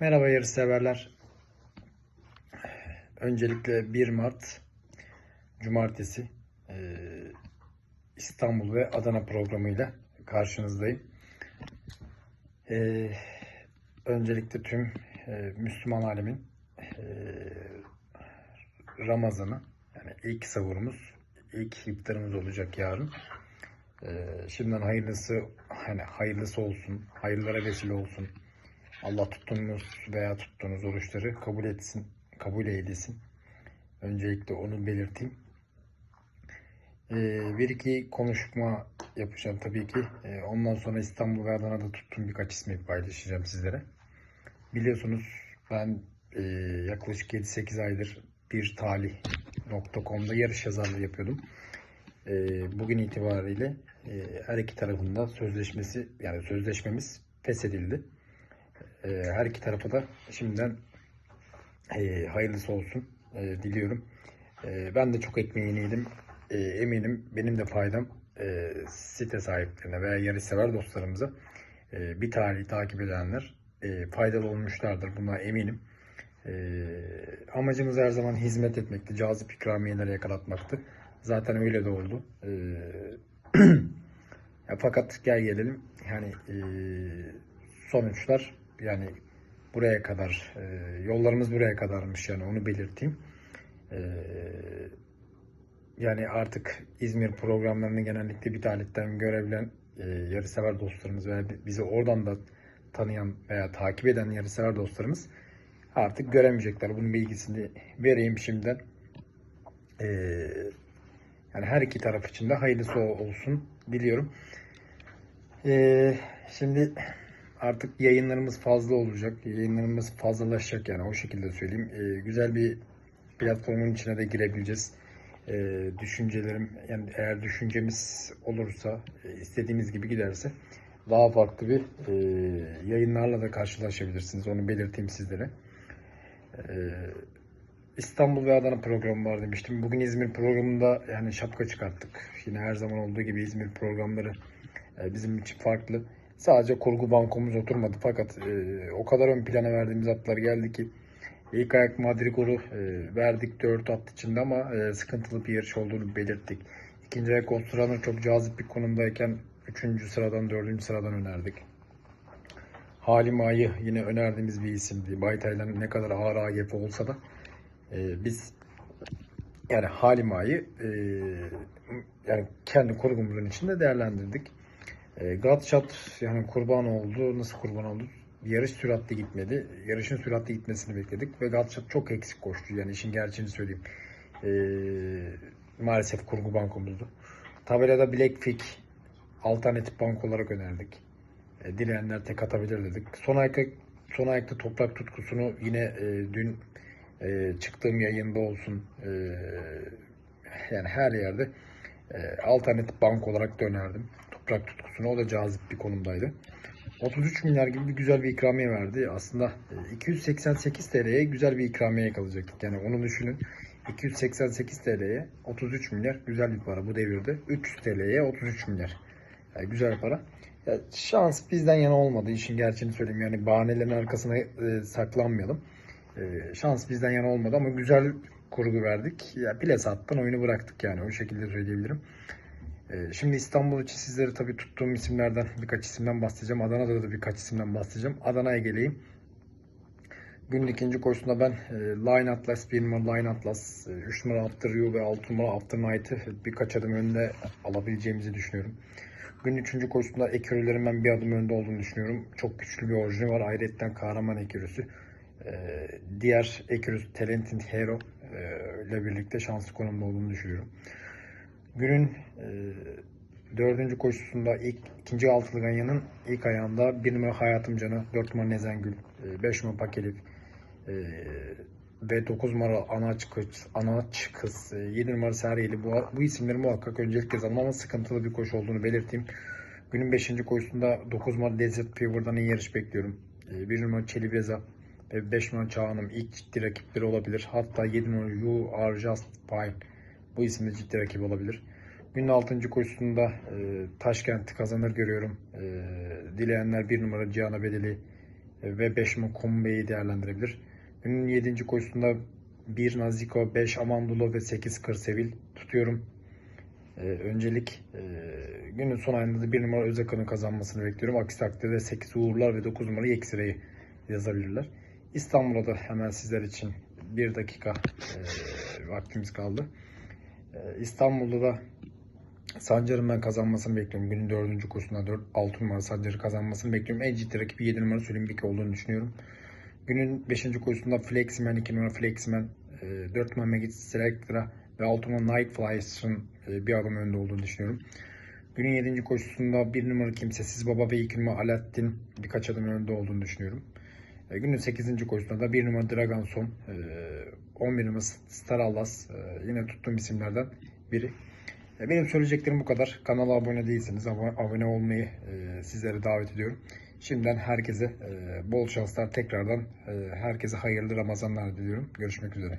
Merhaba yarış severler. Öncelikle 1 Mart Cumartesi eee, İstanbul ve Adana programıyla karşınızdayım. Eee, öncelikle tüm eee, Müslüman alemin Ramazan'ı yani ilk savurumuz, ilk iftarımız olacak yarın. Şimdiden hayırlısı hani hayırlısı olsun, hayırlara vesile olsun. Allah tuttuğunuz veya tuttuğunuz oruçları kabul etsin, kabul eylesin. Öncelikle onu belirteyim. Ee, bir iki konuşma yapacağım tabii ki. Ee, ondan sonra İstanbul ve Adana'da tuttuğum birkaç ismi paylaşacağım sizlere. Biliyorsunuz ben e, yaklaşık 7-8 aydır bir talih.com'da yarış yazarlığı yapıyordum. Ee, bugün itibariyle e, her iki tarafında sözleşmesi yani sözleşmemiz feshedildi. E, her iki tarafa da şimdiden e, hayırlısı olsun e, diliyorum. E, ben de çok ekmeğini yedim. E, eminim benim de faydam e, site sahiplerine veya yarış sever dostlarımıza e, bir tarihi takip edenler e, faydalı olmuşlardır. Buna eminim. E, amacımız her zaman hizmet etmekti. Cazip ikramiyeleri yakalatmaktı. Zaten öyle de oldu. E, ya fakat gel gelelim yani e, sonuçlar yani buraya kadar e, yollarımız buraya kadarmış yani onu belirteyim. E, yani artık İzmir programlarını genellikle bir taletten görebilen e, yarışsever dostlarımız veya bizi oradan da tanıyan veya takip eden yarışsever dostlarımız artık göremeyecekler. Bunun bilgisini vereyim şimdiden. E, yani her iki taraf için de hayırlısı olsun diliyorum. E, şimdi artık yayınlarımız fazla olacak. Yayınlarımız fazlalaşacak yani o şekilde söyleyeyim. E, güzel bir platformun içine de girebileceğiz. E, düşüncelerim yani eğer düşüncemiz olursa e, istediğimiz gibi giderse daha farklı bir e, yayınlarla da karşılaşabilirsiniz. Onu belirteyim sizlere. E, İstanbul ve Adana programı var demiştim. Bugün İzmir programında yani şapka çıkarttık. Yine her zaman olduğu gibi İzmir programları e, bizim için farklı. Sadece kurgu bankomuz oturmadı fakat e, o kadar ön plana verdiğimiz atlar geldi ki ilk ayak Madrigal'u e, verdik 4 at içinde ama e, sıkıntılı bir yarış olduğunu belirttik. İkinci ayak Ostra'nın çok cazip bir konumdayken 3. sıradan 4. sıradan önerdik. Halim Ağa'yı yine önerdiğimiz bir isimdi. Baytay'dan ne kadar ağır AGF olsa da e, biz yani Halim Ağa'yı e, yani kendi kurgumuzun içinde değerlendirdik. E, Godshot yani kurban oldu. Nasıl kurban oldu? Yarış süratli gitmedi. Yarışın süratli gitmesini bekledik ve Godshot çok eksik koştu. Yani işin gerçeğini söyleyeyim. E, maalesef kurgu bankomuzdu. Tabelada Blackfig alternatif bank olarak önerdik. E, dileyenler tek atabilir dedik. Son ayakta son ayakta toprak tutkusunu yine e, dün e, çıktığım yayında olsun e, yani her yerde e, alternatif bank olarak da önerdim. Toprak tutkusunu o da cazip bir konumdaydı. 33 milyar gibi bir güzel bir ikramiye verdi. Aslında e, 288 TL'ye güzel bir ikramiye yakalayacaktık. Yani onu düşünün. 288 TL'ye 33 milyar güzel bir para bu devirde. 300 TL'ye 33 milyar. Yani güzel para. Ya şans bizden yana olmadı. İşin gerçeğini söyleyeyim. Yani bahanelerin arkasına e, saklanmayalım. E, şans bizden yana olmadı ama güzel kurgu verdik. Ya pile sattan oyunu bıraktık yani o şekilde söyleyebilirim. E, şimdi İstanbul için sizlere tabii tuttuğum isimlerden birkaç isimden bahsedeceğim. Adana'da da birkaç isimden bahsedeceğim. Adana'ya geleyim. Günün ikinci koşusunda ben e, Line Atlas, 1 numara Line Atlas, 3 numara After You ve 6 numara After Night'ı birkaç adım önde alabileceğimizi düşünüyorum. Günün üçüncü koşusunda ekürülerin ben bir adım önde olduğunu düşünüyorum. Çok güçlü bir orijini var. Ayrıca kahraman ekürüsü. Ee, diğer ekürüsü Talented Hero e, ile birlikte şanslı konumda olduğunu düşünüyorum. Günün e, dördüncü koşusunda ilk ikinci altılı ganyanın ilk ayağında bir numara Hayatım Canı, dört numara Nezengül, e, beş numara Pakelif, e, ve 9 numara Anaç Kız, Anaç Kız, 7 numara Seriyeli bu, bu isimleri muhakkak öncelikle yazalım ama sıkıntılı bir koşu olduğunu belirteyim. Günün 5. koşusunda 9 numara Desert Fever'dan iyi yarış bekliyorum. 1 numara Çelibeza ve 5 numara Çağan'ım ilk ciddi rakipleri olabilir. Hatta 7 numara You Are Just Fine bu isimde ciddi rakip olabilir. Günün 6. koşusunda e, Taşkent'i kazanır görüyorum. E, dileyenler 1 numara Cihan'a bedeli e, ve 5 numara Kombe'yi değerlendirebilir. Günün 7. koşusunda 1 Naziko, 5 Amandulo ve 8 Kırsevil tutuyorum. Ee, öncelik e, günün son ayında da 1 numara Özaka'nın kazanmasını bekliyorum. Aksi takdirde 8 Uğurlar ve 9 numara Yeksira'yı yazabilirler. İstanbul'a da hemen sizler için 1 dakika e, vaktimiz kaldı. E, İstanbul'da da Sancar'ın ben kazanmasını bekliyorum. Günün 4. kursunda 4, 6 numara Sancar'ı kazanmasını bekliyorum. En ciddi rakibi 7 numara Sülümbik olduğunu düşünüyorum. Günün 5. kursunda Fleximan, 2 numara Fleximan, 4 numara Magit Selectra ve 6 numara Night Flyers'ın e, bir adım önde olduğunu düşünüyorum. Günün 7. koşusunda 1 numara Kimsesiz Baba ve 2 numara Alaaddin birkaç adım önde olduğunu düşünüyorum. E, Günün 8. koşusunda da 1 numara Dragonson, e, 11 numara Star Allas e, yine tuttuğum isimlerden biri. E, Benim söyleyeceklerim bu kadar. Kanala abone değilseniz abone, olmayı e, sizlere davet ediyorum. Şimdiden herkese e, bol şanslar tekrardan herkese hayırlı Ramazanlar diliyorum. Görüşmek üzere.